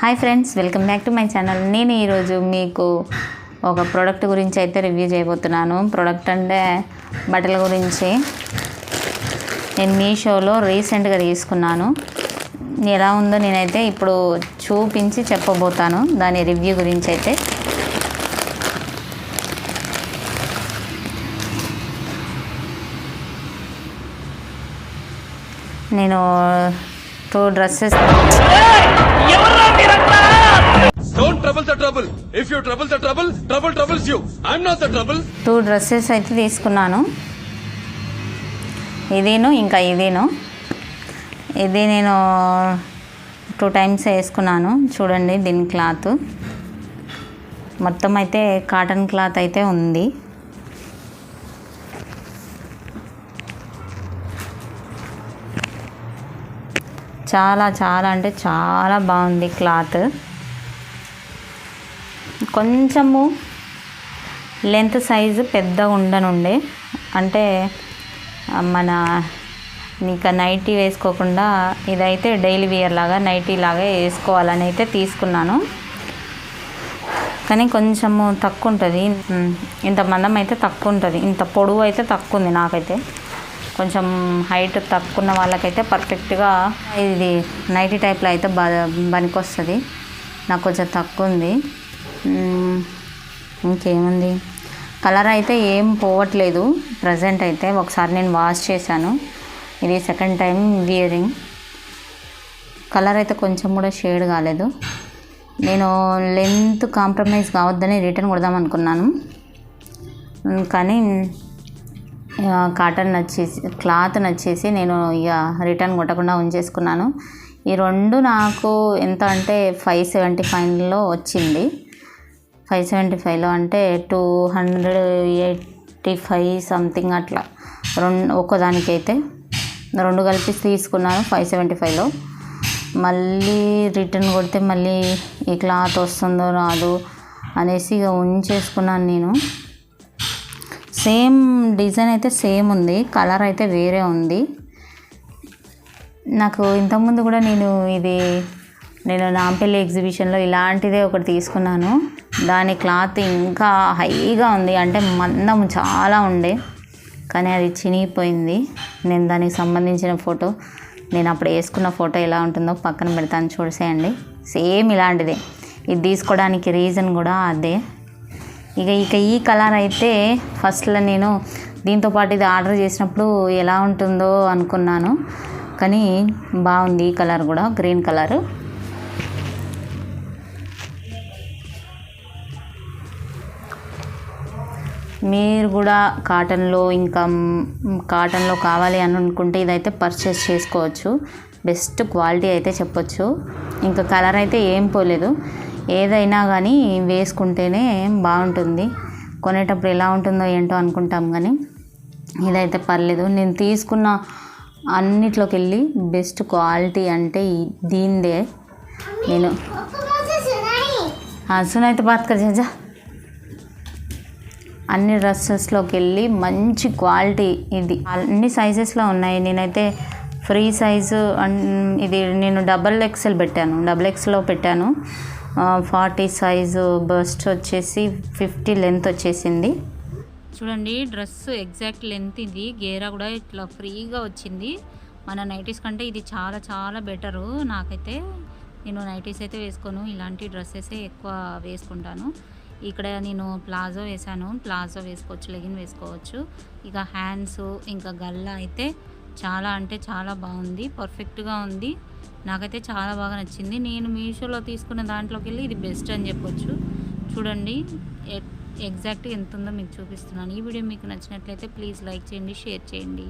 Hi friends welcome back to my channel. నేను ఈరోజు మీకు ఒక ప్రోడక్ట్ గురించి అయితే రివ్యూ చేయబోతున్నాను. ప్రోడక్ట్ అంటే బట్టల గురించి నేను మీషోలో రీసెంట్గా తీసుకున్నాను. ఎలా ఉందో నేనైతే ఇప్పుడు చూపించి చెప్పబోతాను. దాని రివ్యూ గురించి అయితే. నేను తో డ్రెస్సెస్ టూ డ్రెస్సెస్ అయితే తీసుకున్నాను. ఇదేను ఇంకా ఇదేను. ఇది నేను టూ టైమ్స్ వేసుకున్నాను. చూడండి దీని క్లాత్. మొత్తం అయితే కాటన్ క్లాత్ అయితే ఉంది. చాలా చాలా అంటే చాలా బాగుంది క్లాత్. కొంచెము లెంత్ సైజు పెద్దగా ఉండనుండే. అంటే మన ఇంకా నైటీ వేసుకోకుండా ఇదైతే డైలీ వేర్ లాగా నైటీ లాగా వేసుకోవాలని అయితే తీసుకున్నాను. కానీ కొంచెము తక్కువ ఉంటుంది ఇంత మందం అయితే తక్కువ ఉంటుంది ఇంత పొడవు అయితే తక్కువ ఉంది నాకైతే. కొంచెం హైట్ తక్కువ ఉన్న వాళ్ళకైతే పర్ఫెక్ట్గా ఇది నైటీ టైప్లో అయితే బ పనికొస్తుంది. నాకు కొంచెం తక్కువ ఉంది. ఇంకేముంది? కలర్ అయితే ఏం పోవట్లేదు. ప్రజెంట్ అయితే ఒకసారి నేను వాష్ చేశాను. ఇది సెకండ్ టైం వియరింగ్. కలర్ అయితే కొంచెం కూడా షేడ్ కాలేదు. నేను లెంత్ కాంప్రమైజ్ కావద్దని రిటర్న్ కొడదాం అనుకున్నాను. కానీ కాటన్ వచ్చేసి క్లాత్ నచ్చేసి నేను ఇక రిటర్న్ కొట్టకుండా ఉంచేసుకున్నాను. ఈ రెండు నాకు ఎంత అంటే ఫైవ్ సెవెంటీ ఫైవ్లో వచ్చింది. ఫైవ్ సెవెంటీ ఫైవ్లో అంటే two hundred eighty five something అట్లా. రెండు ఒక్కదానికైతే రెండు కలిపి తీసుకున్నాను ఫైవ్ సెవెంటీ ఫైవ్లో మళ్ళీ రిటర్న్ కొడితే మళ్ళీ ఈ క్లాత్ వస్తుందో రాదు అనేసి ఇక ఉంచేసుకున్నాను నేను. సేమ్ డిజైన్ అయితే సేమ్ ఉంది కలర్ అయితే వేరే ఉంది. నాకు ఇంతకుముందు కూడా నేను ఇది నేను నాంపల్లి ఎగ్జిబిషన్లో ఇలాంటిదే ఒకటి తీసుకున్నాను. దాని క్లాత్ ఇంకా హైగా ఉంది అంటే మందం చాలా ఉండే కానీ అది చినిగిపోయింది. నేను దానికి సంబంధించిన ఫోటో నేను అప్పుడు వేసుకున్న ఫోటో ఎలా ఉంటుందో పక్కన పెడతాను చూసేయండి. సేమ్ ఇలాంటిదే. ఇది తీసుకోవడానికి రీజన్ కూడా అదే. ఇక ఇక ఈ కలర్ అయితే ఫస్ట్లో నేను దీంతో పాటు ఇది ఆర్డర్ చేసినప్పుడు ఎలా ఉంటుందో అనుకున్నాను. కానీ బాగుంది ఈ కలర్ కూడా గ్రీన్ కలర్. మీరు కూడా కాటన్లో ఇంకా కాటన్లో కావాలి అని అనుకుంటే ఇదైతే పర్చేస్ చేసుకోవచ్చు. బెస్ట్ క్వాలిటీ అయితే చెప్పొచ్చు. ఇంకా కలర్ అయితే ఏం పోలేదు. ఏదైనా కానీ వేసుకుంటేనే బాగుంటుంది. కొనేటప్పుడు ఎలా ఉంటుందో ఏంటో అనుకుంటాం కానీ ఇదైతే పర్లేదు. నేను తీసుకున్న అన్నిట్లోకి వెళ్ళి బెస్ట్ క్వాలిటీ అంటే దీనిదే. నేను సునైతే బాత్కర్ చేజా అన్ని డ్రెస్సెస్లోకి వెళ్ళి మంచి క్వాలిటీ ఇది. అన్ని సైజెస్లో ఉన్నాయి. నేనైతే ఫ్రీ సైజు అన్- ఇది నేను డబల్ ఎక్స్ఎల్ పెట్టాను. డబల్ ఎక్స్లో పెట్టాను. ఫార్టీ సైజు బస్ట్ వచ్చేసి ఫిఫ్టీ లెంత్ వచ్చేసింది. చూడండి డ్రెస్ ఎగ్జాక్ట్ లెంత్ ఇది. గేరా కూడా ఇట్లా ఫ్రీగా వచ్చింది. మన నైటీస్ కంటే ఇది చాలా చాలా బెటరు. నాకైతే నేను నైటీస్ అయితే వేసుకోను. ఇలాంటి డ్రెస్సెసే ఎక్కువ వేసుకుంటాను. ఇక్కడ నేను ప్లాజో వేసాను ప్లాజో వేసుకోవచ్చు లెగిన్ వేసుకోవచ్చు. ఇక హ్యాండ్స్ ఇంకా గల్లా అయితే చాలా అంటే చాలా బాగుంది. పర్ఫెక్ట్గా ఉంది. నాకైతే చాలా బాగా నచ్చింది. నేను మీషోలో తీసుకున్న దాంట్లోకి వెళ్ళి ఇది బెస్ట్ అని చెప్పొచ్చు. చూడండి ఎగ్జాక్ట్ ఎంత ఉందో మీకు చూపిస్తున్నాను. ఈ వీడియో మీకు నచ్చినట్లయితే ప్లీజ్ లైక్ చేయండి షేర్ చేయండి.